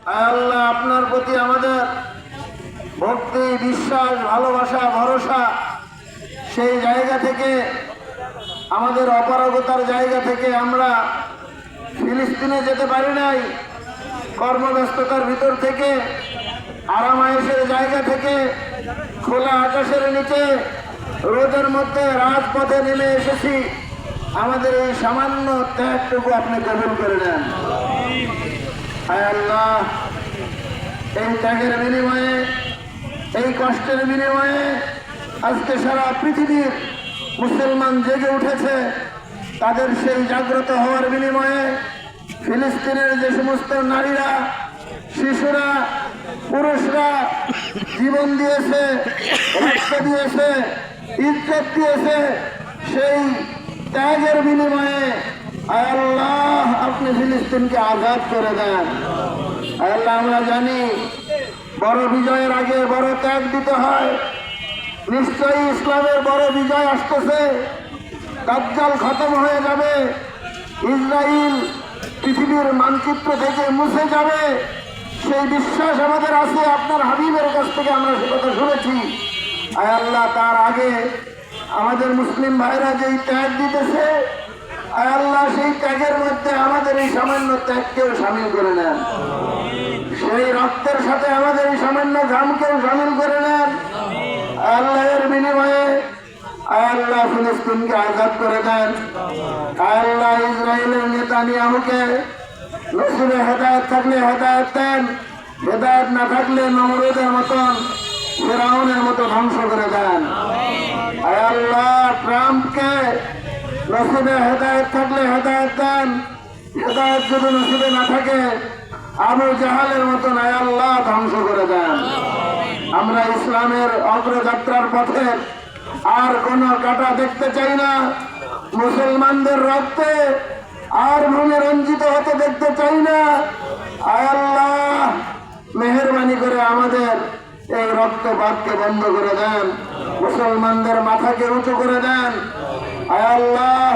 আল্লাহ আপনার প্রতি আমাদের ভক্তি, বিশ্বাস, ভালোবাসা, ভরসা, সেই জায়গা থেকে, আমাদের অপারগতার জায়গা থেকে আমরা ফিলিস্তিনে যেতে পারি নাই, কর্মব্যস্ততার ভিতর থেকে, আরামায়েশের জায়গা থেকে, খোলা আকাশের নিচে, রোদের মধ্যে রাজপথে নেমে এসেছি। আমাদের এই সামান্য ত্যাগটুকু আপনি কবুল করে নেন এই ত্যাগের বিনিময়ে, এই কষ্টের বিনিময়ে আজকে সারা পৃথিবীর মুসলমান জেগে উঠেছে। তাদের সেই জাগ্রত হওয়ার বিনিময়ে ফিলিস্তিনের যে সমস্ত নারীরা, শিশুরা, পুরুষরা জীবন দিয়েছে, রক্ত দিয়েছে, ইজ্জত দিয়েছে, সেই ত্যাগের বিনিময়ে আল্লাহ, আপনি ফিলিস্তিনকে আঘাত করে দেন। আল্লাহ, আমরা জানি, বড় বিজয়ের আগে বড় ত্যাগ দিতে হয়। নিশ্চয়ই ইসলামের বড় বিজয় আসতেছে। দাজ্জাল খতম হয়ে যাবে। ইসরায়েল পৃথিবীর মানচিত্র থেকে মুছে যাবে। সেই বিশ্বাস আমাদের আছে, আপনার হাবিবের কাছ থেকে আমরা সে কথা শুনেছি। আয় আল্লাহ, তার আগে আমাদের মুসলিম ভাইরা যেই ত্যাগ দিতেছে আয় আল্লাহ সেই ত্যাগের মধ্যে আমাদের এই সামান্য ত্যাগকেও সামিল করে নেন। সেই রক্তের সাথে আমাদের এই সামান্য ঘামকেও সামিল করে নেন। আল্লাহের বিনিময়ে আল্লাহ ফিলিস্তিনকে আজাদ করে দেন। আল্লাহ ইসরায়েলের নেতা নিয়ামকে নসিবে হেদায়ত থাকলে হেদায়ত দেন, হেদায়ত না থাকলে নমরুদের মতন, ফেরাউনের মতো ধ্বংস করে দেন। আল্লাহ ট্রাম্পকে নসিবে হেদায়ত থাকলে হেদায়ত দেন, হেদায়ত যদি নসিবে না থাকে, আবু জাহালের মতন আল্লাহ ধ্বংস করে দেন। আমরা ইসলামের অগ্রযাত্রার পথে আর কোন কাটা দেখতে চাই না। মুসলমানদের রক্তে আর ভূমি রঞ্জিত হতে দেখতে চাই না। আল্লাহ, মেহরবানি করে আমাদের এই রক্তপাতকে বন্ধ করে দেন। মুসলমানদের মাথাকে উঁচু করে দেন। আল্লাহ